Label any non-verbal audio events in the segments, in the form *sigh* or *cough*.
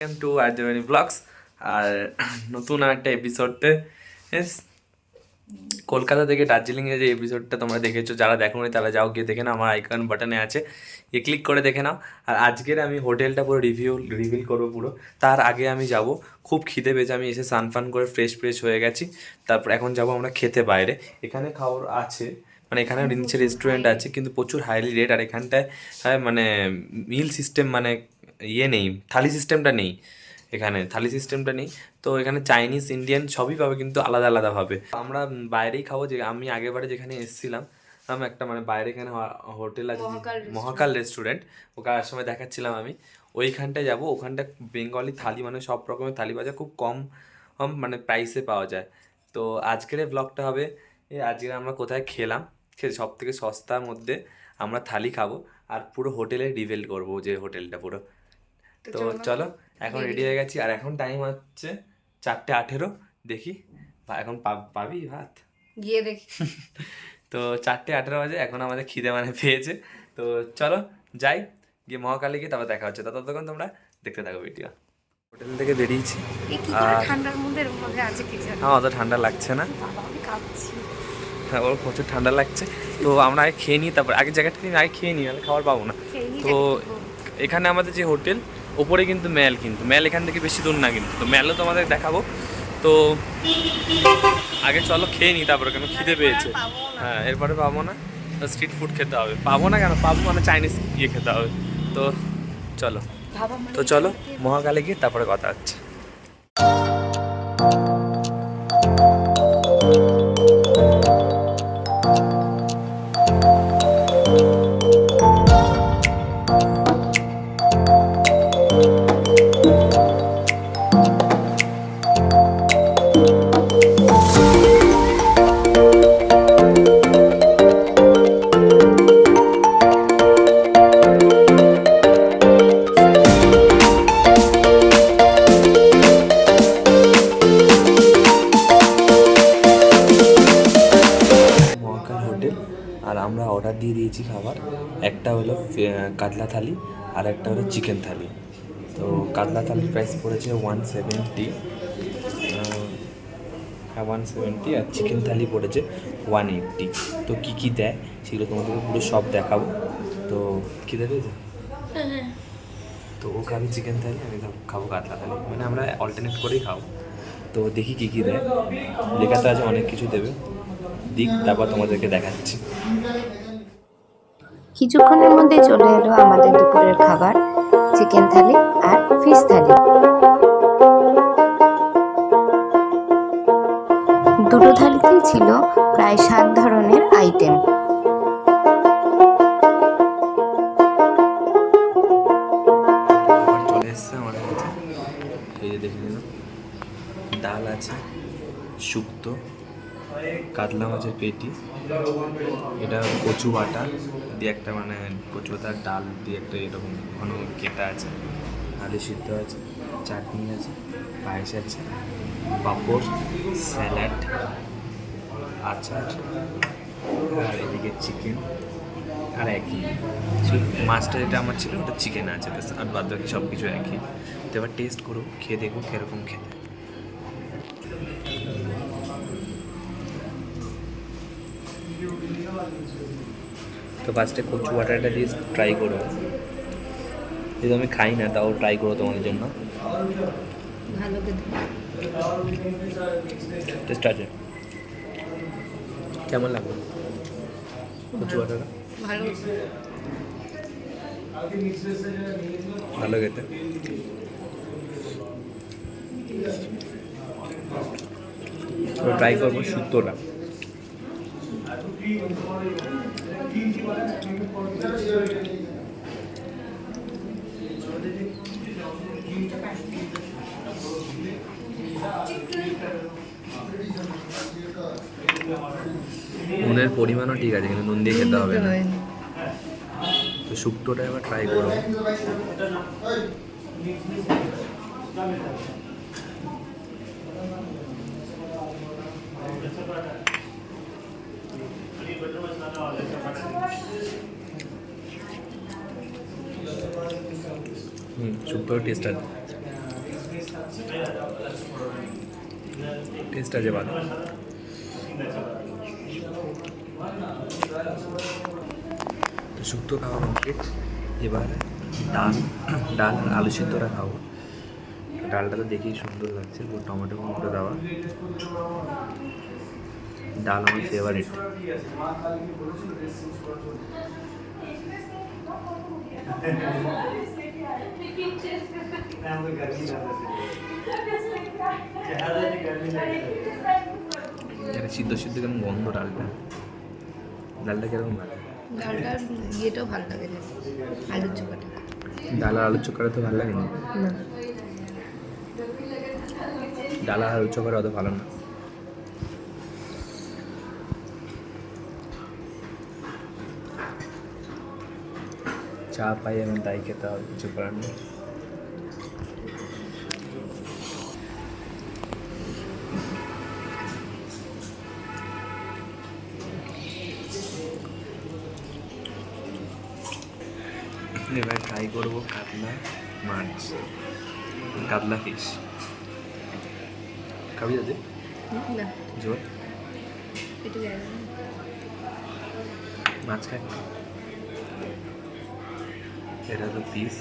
Welcome to আর্জমানি blogs আর নতুন একটা এপিসোডে কলকাতা থেকে দার্জিলিংয়ে যে এপিসোডটা তোমরা দেখেছ, যারা দেখোনি তারা যাও গিয়ে দেখে নাও, আমার আইকন বাটনে আছে। এ ক্লিক করে দেখে নাও। আর আজকের আমি হোটেলটা পুরো রিভিউ রিভিল করব পুরো। তার আগে আমি যাব। খুব খিদে পেয়েছে, আমি এসে সানফান করে ফ্রেশ ফ্রেশ হয়ে গেছি। তারপর এখন যাব আমরা খেতে বাইরে। এখানে খাওয়ার আছে মানে এখানে নিচে রেস্টুরেন্ট আছে, কিন্তু প্রচুর হাইলি রেট আর এখানটায় মানে মিল সিস্টেম মানে ইয়ে নেই থালি সিস্টেমটা নেই এখানে থালি সিস্টেমটা নেই। তো এখানে চাইনিজ ইন্ডিয়ান সবই পাবে কিন্তু আলাদা আলাদাভাবে আমরা বাইরেই খাব যে আমি আগেরবারে যেখানে এসেছিলাম আমি একটা মানে বাইরে এখানে হোটেল আছে মহাকাল রেস্টুরেন্ট ওকে আর সময় দেখাচ্ছিলাম আমি। ওইখানটায় যাব ওখানটা বেঙ্গলি থালি মানে সব রকমের থালি বাজা খুব কম মানে প্রাইসে পাওয়া যায়। তো আজকের ব্লগটা হবে আজকে আমরা কোথায় খেলাম সে সব থেকে সস্তার মধ্যে আমরা থালি খাব আর পুরো হোটেলে রিভেল করব যে হোটেলটা পুরো। তো চলো এখন রেডি হয়ে গেছি। আর এখন টাইম হচ্ছে চারটে আঠেরো। দেখি এখন পাবি ভাত? গিয়ে দেখি। *laughs* তো চারটে আঠেরো বাজে এখন আমাদের খিদে মানে পেয়েছে। তো চলো যাই গিয়ে মহাকালী গিয়ে তারপর দেখা হচ্ছে। ততক্ষণ তোমরা দেখতে থাকো ভিডিও হোটেল থেকে বেরিয়েছি। ঠান্ডার মধ্যে আছে কি আমার অত ঠান্ডা লাগছে না। হ্যাঁ ওর প্রচুর ঠান্ডা লাগছে। তো আমরা আগে খেয়ে নিই তারপর আগে জায়গাটা আগে খেয়ে নিই নাহলে খাবার পাবো না। তো এখানে আমাদের যে হোটেল ওপরে কিন্তু ম্যাল কিন্তু ম্যাল এখান থেকে বেশি দূর না কিন্তু। তো ম্যালও তোমাদের দেখাবো। তো আগে চলো খেয়ে নিই তারপরে কেন খিদে পেয়েছে। হ্যাঁ এরপরে পাবো না। স্ট্রিট ফুড খেতে হবে। পাবো না কেন? পাবো মানে চাইনিজ ইয়ে খেতে হবে। তো চলো। মানে তো চলো মহাকালে গিয়ে তারপরে কথা হচ্ছে। দিয়ে দিয়েছি খাবার। একটা হলো কাতলা থালি আর একটা হলো চিকেন থালি। তো কাতলা থালির প্রাইস পড়েছে ওয়ান সেভেন্টি হ্যাঁ ওয়ান সেভেন্টি আর চিকেন থালি পড়েছে ওয়ান এইট্টি তো কী কী দেয় সেগুলো তোমাদেরকে পুরো সব দেখাবো। তো কী দেবে তো ও খাবে চিকেন থালি আমি খাবো- খাব কাতলা থালি। মানে আমরা অল্টারনেট করেই খাব। তো দেখি কী কী দেয়। লেখাতে আছে অনেক কিছু দেবে। দিক তারপর তোমাদেরকে দেখাচ্ছি। কিছুক্ষণের মধ্যে চলে এলো আমাদের দুপুরের খাবার, চিকেন থালি আর ফিশ থালি। দুটো থালিতেই ছিল প্রায় সাত ধরনের আইটেম ডাল আছে, শুক্তো কাতলা মাছের পেটি। এটা কচু বাটা দিয়ে একটা মানে কচু বাটার ডাল দিয়ে একটা এরকম ঘন কেটা আছে, আলু সিদ্ধ আছে, চাটনি আছে, পায়েস আছে, পাঁপড়, স্যালাড, আচার, আর এদিকে চিকেন, আর একই। মাছটা যেটা আমার ছিল, ওটা চিকেন আছে আর বাদ বাকি সব কিছু একই। তো এবার টেস্ট করো খেয়ে দেখো কীরকম খেতে। তো ফার্স্টে কচু বাটারটা দিয়ে ট্রাই করো। যেহেতু আমি খাই না তাও ট্রাই করো তোমাদের জন্য। টেস্ট আছে। কেমন লাগল? কচু বাটারটা ভালো। ভালো খেতে। ট্রাই করব শুক্তোটা। নুনের পরিমাণও ঠিক আছে কিন্তু নুন দিয়ে খেতে হবে না। তো শুক্তোটা এবার ট্রাই করব শুক্তোর টেস্ট আছে টেস্ট আছে ভালো শুক্তো খাওয়া কমপ্লিট এবার ডাল ডাল আর আলু সিদ্ধটা খাব। ডালটা তো দেখেই সুন্দর লাগছে, পুরো টমেটো টমেটো দেওয়া। ডাল আমার ফেভারিট *laughs* এটা সিদ্ধ সিদ্ধ কেমন গন্ধ ডালটা? ডালটা কীরকম লাগে ডালটার ইয়েটাও ভালো লাগে না। আলুর চোখাটা। ডাল আর আলুর চোখাটা তো ভালো লাগে না। না ডাল আর আলুর চোখাটা অত ভালো না। চা পাই এখন তাই খেতে হবে কিছু করার নেই। এবার ট্রাই করব কাতলা মাছ কাতলা ফিশ খাবি দাদা? জোর? মাছ খাই এটা হলো পিস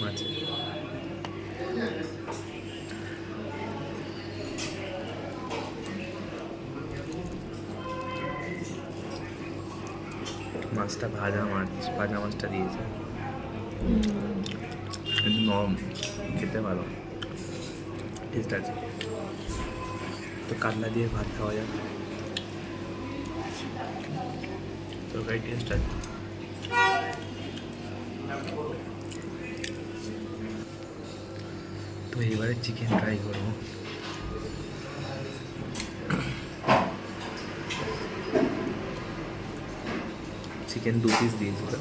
মাছের মাছটা ভাজা মাছ ভাজা মাছটা দিয়েছে। কিন্তু নরম, খেতে ভালো। টেস্ট আছে। তো কাতলা দিয়ে ভাত খাওয়া যায় তরকারি টেস্ট আছে। তো এবারে চিকেন ট্রাই করব। চিকেন দু পিস দিয়েছিল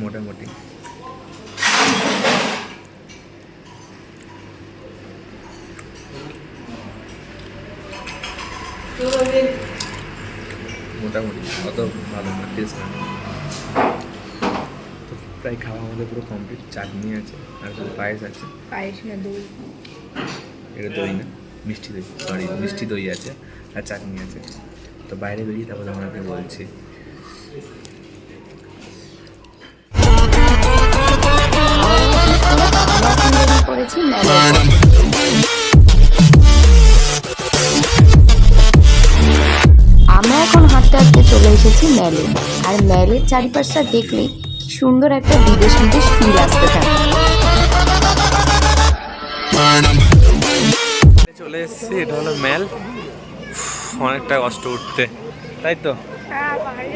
মোটামুটি মোটামুটি অত ভালো না টেস্ট না। তো প্রায় খাওয়া আমাদের পুরো কমপ্লিট চাটনি আছে আর শুধু পায়েস আছে। পায়েস না দই। এটা দই না মিষ্টি দই সরি মিষ্টি দই আছে আর চাটনি আছে। তো বাইরে বেরিয়ে তারপর আপনাকে বলছি। আমরা হাঁটতে চলে এসেছি ম্যালে। আর ম্যালের চারিপাশটা দেখলে কি সুন্দর একটা বিদেশ বিদেশ ফিল আসতে থাকে। চলে এসেছি এটা হলো ম্যাল। অনেকটা কষ্ট উঠতে তাই তো? হ্যাঁ হয়।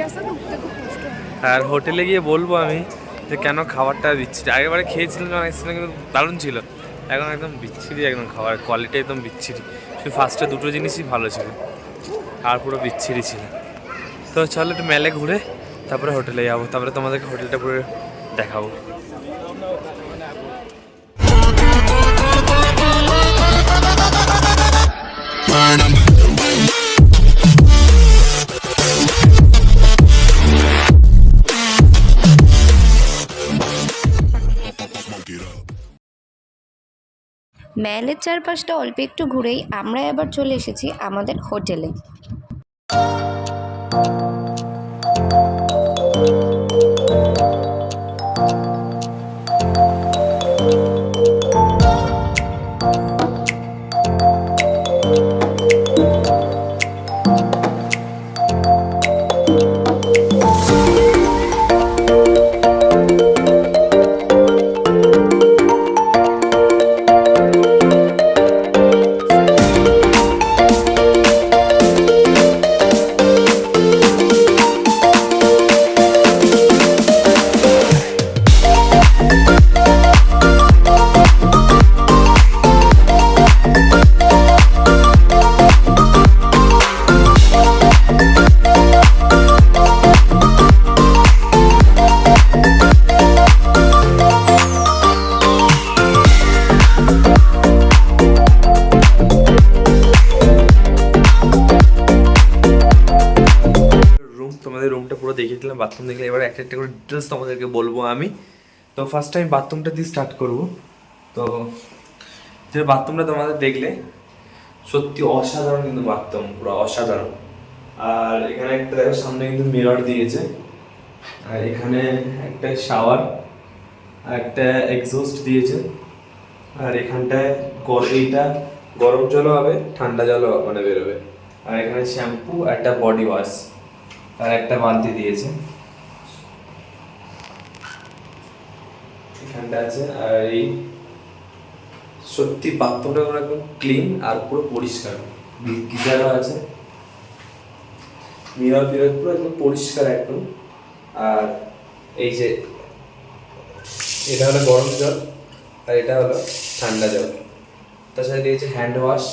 আর হোটেলে গিয়ে বলব আমি যে কেন খাবারটা দিচ্ছি। আগেবারে খেয়েছিলাম যখন এসেছিলাম কিন্তু দারুণ ছিল। এখন একদম বিচ্ছিরি একদম খাবার কোয়ালিটি একদম বিচ্ছিরি। শুধু ফার্স্টে দুটো জিনিসই ভালো ছিল আর পুরো বিচ্ছিরি ছিল। তো চলো একটু মেলে ঘুরে তারপরে হোটেলে যাব। তারপরে তোমাদেরকে হোটেলটা পুরো দেখাবো। ম্যালের চারপাশটা অল্প একটু ঘুরেই আমরা এবার চলে এসেছি আমাদের হোটেলে। বাথরুম দেখলে এবার একটা একটা করে ডিটেলস তোমাদেরকে বলব আমি। তো ফার্স্ট টাইম বাথরুমটা দিয়ে স্টার্ট করব। তো যে বাথরুমটা তোমাদের দেখলে, সত্যি অসাধারণ কিন্তু বাথরুম পুরো অসাধারণ। আর এখানে একটা দেখো, সামনে কিন্তু মিরর দিয়েছে। আর এখানে একটা শাওয়ার আর একটা এক্সস্ট দিয়েছে। আর এখানটায় গর- এইটা গরম জলও হবে, ঠান্ডা জলও মানে বেরোবে। আর এখানে শ্যাম্পু একটা বডি ওয়াশ আর একটা বালতি দিয়েছে। এখানটা আছে, আর এই সত্যি বাথরুমটা পুরো একদম ক্লিন আর পুরো পরিষ্কার। গিজারও আছে। মিরর ফিরর পুরো একদম পরিষ্কার একদম। আর এই যে, এটা হলো গরম জল, আর এটা হলো ঠান্ডা জল। তার সাথে দিয়েছে হ্যান্ড ওয়াশ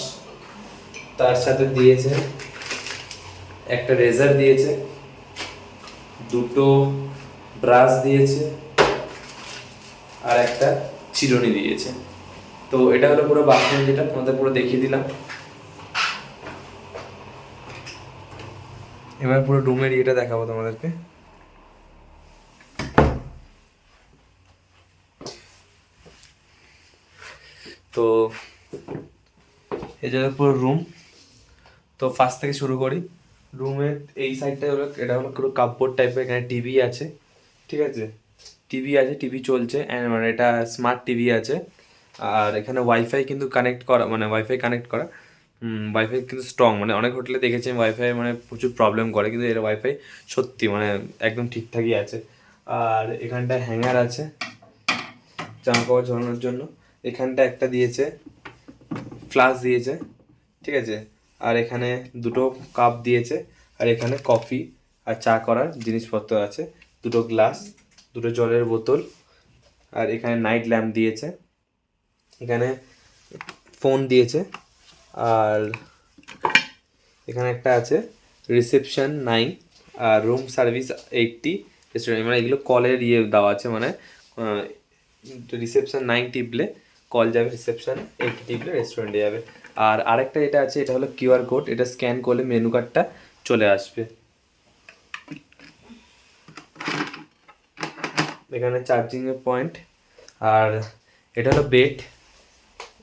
তার সাথে দিয়েছে একটা রেজার দিয়েছে, দুটো ব্রাশ দিয়েছে আর একটা চিরুনি দিয়েছে। তো এটা হলো পুরো বাথরুম যেটা, তোমাদের পুরো দেখিয়ে দিলাম। এবার পুরো রুমের ইয়েটা দেখাবো তোমাদেরকে। তো এই যে পুরো রুম তো ফার্স্ট থেকে শুরু করি। রুমের এই সাইডটা হলো, এটা হলো পুরো কাপবোর্ড টাইপের এখানে টিভি আছে। ঠিক আছে? টিভি আছে, টিভি চলছে, and মানে এটা স্মার্ট টিভি আছে। আর এখানে ওয়াইফাই কিন্তু কানেক্ট করা মানে ওয়াইফাই কানেক্ট করা। ওয়াইফাই কিন্তু স্ট্রং মানে অনেক হোটেলে দেখেছি আমি ওয়াইফাই মানে প্রচুর প্রবলেম করে, কিন্তু এর ওয়াইফাই সত্যি মানে একদম ঠিকঠাকই আছে। আর এখানটায় হ্যাঙ্গার আছে জামা কাপড় ঝোলানোর জন্য। এখানটা একটা দিয়েছে ফ্লাস দিয়েছে, ঠিক আছে? আর এখানে দুটো কাপ দিয়েছে, আর এখানে কফি আর চা করার জিনিসপত্র আছে, দুটো গ্লাস দুটো জলের বোতল আর এখানে নাইট ল্যাম্প দিয়েছে। এখানে ফোন দিয়েছে। আর এখানে একটা আছে রিসেপশন নাইন আর রুম সার্ভিস এইটটি রেস্টুরেন্ট মানে এগুলো কলের ইয়ে দেওয়া আছে মানে রিসেপশন নাইন টিপলে কল যাবে রিসেপশন এইটটি টিপলে রেস্টুরেন্টে যাবে। আর আরেকটা এটা আছে, এটা হলো কিউআর কোড এটা স্ক্যান করলে মেনু কার্ডটা চলে আসবে। এখানে চার্জিং এর পয়েন্ট আর এটা হলো বেড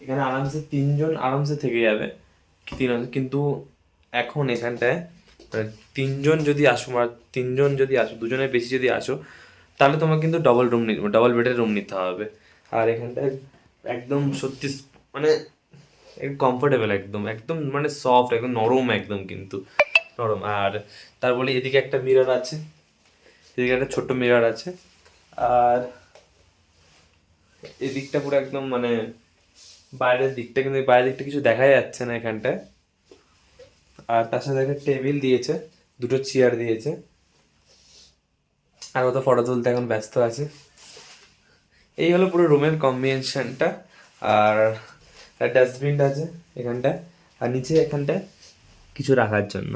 এখানে আরামসে তিনজন আরামসে থেকে যাবে তিনজন কিন্তু এখন এখানটায় মানে তিনজন যদি আসো বা তিনজন যদি আসো দুজনের বেশি যদি আসো, তাহলে তোমার কিন্তু ডবল রুম ডবল বেডের রুম নিতে হবে। আর এখানটায় একদম সত্যি মানে কমফোর্টেবল একদম একদম মানে সফট একদম নরম একদম কিন্তু, নরম। আর তার বলে এদিকে একটা মিরর আছে, এদিকে একটা ছোট্ট মিরর আছে। আর এদিকটা পুরো একদম মানে বাইরের দিকটা, কিন্তু বাইরের দিকটা কিছু দেখা যাচ্ছে না এখানটায়। আর তার সাথে একটা টেবিল দিয়েছে, দুটো চেয়ার দিয়েছে। আর তো ফটো তুলতে এখন ব্যস্ত আছে। এই হলো পুরো রুমের কম্বিনেশনটা আর ডাস্টবিন আছে এখানটায়। আর নিচে এখানটায় কিছু রাখার জন্য।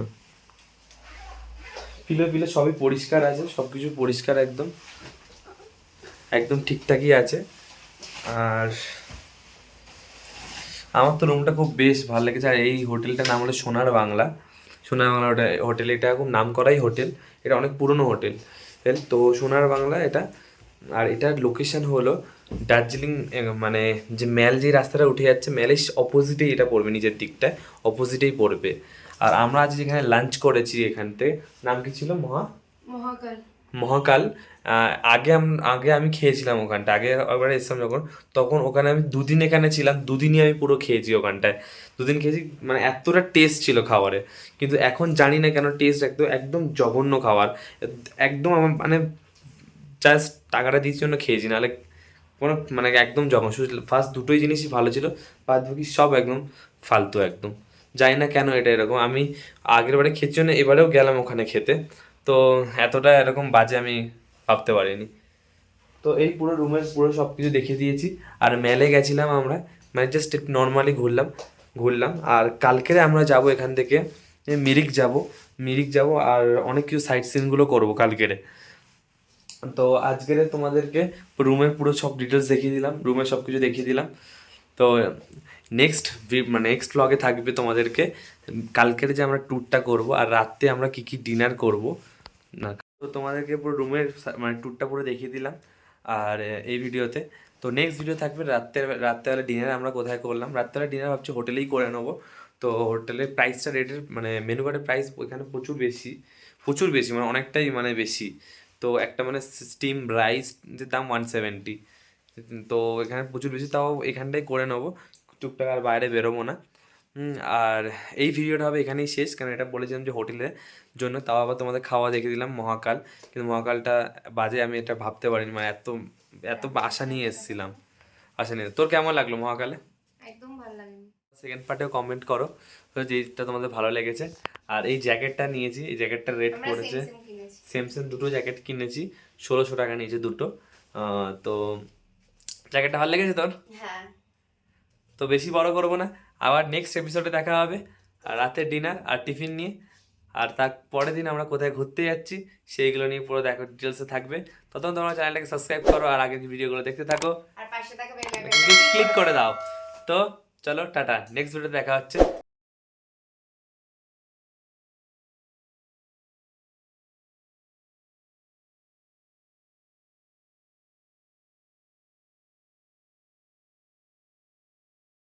পিলো পিলো সবই পরিষ্কার আছে সব কিছু পরিষ্কার একদম। একদম ঠিকঠাকই আছে। আর আমার তো রুমটা খুব বেশ ভালো লেগেছে। আর এই হোটেলটার নাম হলো সোনার বাংলা। সোনার বাংলা হোটেল এটা খুব নাম করাই হোটেল। এটা অনেক পুরনো হোটেল। তো সোনার বাংলা এটা। আর এটার লোকেশন হলো দার্জিলিং মানে যে ম্যাল যে রাস্তাটা উঠে যাচ্ছে, ম্যালের অপোজিটেই এটা পড়বে নিজের দিকটায় অপোজিটেই পড়বে। আর আমরা আজ যেখানে লাঞ্চ করেছি এখানতে, নাম কি ছিল? মহা? মহাকাল। মহাকাল আগে আগে আমি খেয়েছিলাম ওখানটা, আগে একবার এসেছিলাম যখন, তখন ওখানে আমি দুদিন এখানে ছিলাম, দুদিনই আমি পুরো খেয়েছি ওখানটায়। দুদিন খেয়েছি মানে এতটা টেস্ট ছিল খাবারে, কিন্তু এখন জানি না কেন টেস্ট একদম একদম জঘন্য খাবার। একদম আমার মানে জাস্ট টাকাটা দিয়েছি জন্য খেয়েছি, নাহলে কোনো মানে একদম জঘন্য। ফার্স্ট দুটোই জিনিসই ভালো ছিল, বাদ বাকি সব একদম ফালতু একদম। জানি না কেন এটা এরকম, আমি আগের বারে খেয়েছি জন্য এবারেও গেলাম ওখানে খেতে। তো এতটা এরকম বাজে আমি ভাবতে পারিনি। তো এই পুরো রুমের পুরো সব কিছু দেখিয়ে দিয়েছি। আর মেলে গেছিলাম আমরা মানে জাস্ট একটু নর্মালি ঘুরলাম ঘুরলাম। আর কালকেরে আমরা যাব এখান থেকে মিরিক যাব মিরিক যাব আর অনেক কিছু সাইট সিনগুলো করব কালকেরে। তো আজকের তোমাদেরকে রুমের পুরো সব ডিটেলস দেখিয়ে দিলাম রুমের সব কিছু দেখিয়ে দিলাম। তো নেক্সট মানে নেক্সট ব্লগে থাকবে তোমাদেরকে, কালকের যে আমরা ট্যুরটা করব আর রাত্রে আমরা কি কি ডিনার করব। না, তো তোমাদেরকে পুরো রুমের মানে ট্যুরটা পুরো দেখিয়ে দিলাম, আর এই ভিডিওতে। তো নেক্সট ভিডিও থাকবে রাত্রে রাত্রেবেলা ডিনার আমরা কোথায় করলাম? রাত্রেবেলা ডিনার ভাবছি হোটেলেই করে নেব। তো হোটেলের প্রাইসটা রেটের মানে মেনু কার্ডের প্রাইস ওইখানে প্রচুর বেশি প্রচুর বেশি মানে অনেকটাই মানে বেশি। তো একটা মানে স্টিম রাইস যে দাম ওয়ান সেভেন্টি তো এখানে প্রচুর বেশি, তাও এখানটাই করে নেব। টুকটাক আর বাইরে বেরোবো না। আর এই ভিডিওটা হবে এখানেই শেষ কারণ এটা বলেছিলাম যে হোটেলের জন্য তাও আবার তোমাদের খাওয়া দেখে দিলাম মহাকাল কিন্তু মহাকালটা বাজে আমি এটা ভাবতে পারিনি মানে এত এত আশা নিয়ে এসেছিলাম আশা নিয়ে। তোর কেমন লাগল মহাকালে? একদম ভালো লাগেনি। সেকেন্ড পার্টেও কমেন্ট করো তো যেটা তোমাদের ভালো লেগেছে। আর এই জ্যাকেটটা নিয়েছি এই জ্যাকেটটার রেট পড়েছে সেম সেম দুটো জ্যাকেট কিনেছি ষোলোশো টাকা নিয়েছে দুটো। তো জ্যাকেটটা ভালো লেগেছে তোর? হ্যাঁ। তো বেশি বড় করব না। আবার নেক্সট এপিসোডে দেখা হবে। আর রাতের ডিনার আর টিফিন নিয়ে। আর তার পরের দিন আমরা কোথায় ঘুরতে যাচ্ছি সেইগুলো নিয়ে পুরো দেখো ডিটেলসে থাকবে। ততক্ষণ তোমরা চ্যানেলটাকে সাবস্ক্রাইব করো আর আগের ভিডিওগুলো দেখতে থাকো। আর পাশে থাকা বেল ক্লিক করে দাও। তো চলো টাটা। নেক্সট ভিডিওতে দেখা হচ্ছে।